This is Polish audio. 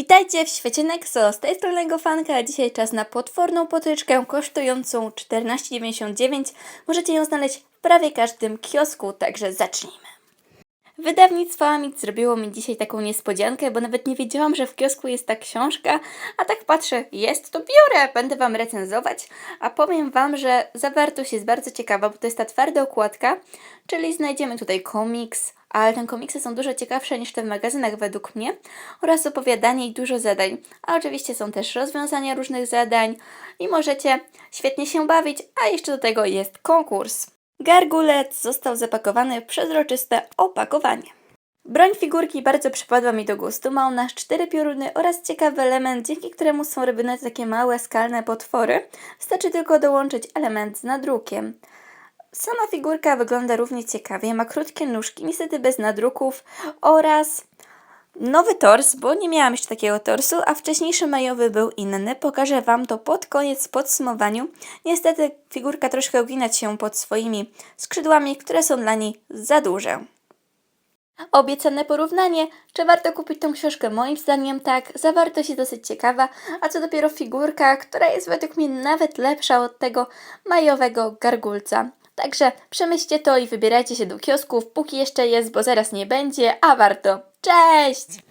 Witajcie w świecie Nexo, z tej strony fanka, a dzisiaj czas na potworną potyczkę kosztującą 14,99. Możecie ją znaleźć w prawie każdym kiosku, także zacznijmy. Wydawnictwo Amit zrobiło mi dzisiaj taką niespodziankę, bo nawet nie wiedziałam, że w kiosku jest ta książka, a tak patrzę, jest to biorę, będę Wam recenzować, a powiem Wam, że zawartość jest bardzo ciekawa, bo to jest ta twarda okładka, czyli znajdziemy tutaj komiks, ale te komiksy są dużo ciekawsze niż te w magazynach według mnie, oraz opowiadanie i dużo zadań, a oczywiście są też rozwiązania różnych zadań i możecie świetnie się bawić, a jeszcze do tego jest konkurs. Gargulec został zapakowany w przezroczyste opakowanie. Broń figurki bardzo przypadła mi do gustu. Ma ona cztery pioruny oraz ciekawy element, dzięki któremu są robione takie małe, skalne potwory. Wystarczy tylko dołączyć element z nadrukiem. Sama figurka wygląda równie ciekawie, ma krótkie nóżki, niestety bez nadruków oraz nowy tors, bo nie miałam jeszcze takiego torsu, a wcześniejszy majowy był inny. Pokażę Wam to pod koniec w podsumowaniu. Niestety figurka troszkę uginać się pod swoimi skrzydłami, które są dla niej za duże. Obiecane porównanie. Czy warto kupić tą książkę? Moim zdaniem tak. Zawartość jest dosyć ciekawa, a co dopiero figurka, która jest według mnie nawet lepsza od tego majowego gargulca. Także przemyślcie to i wybierajcie się do kiosków, póki jeszcze jest, bo zaraz nie będzie, a warto. Cześć!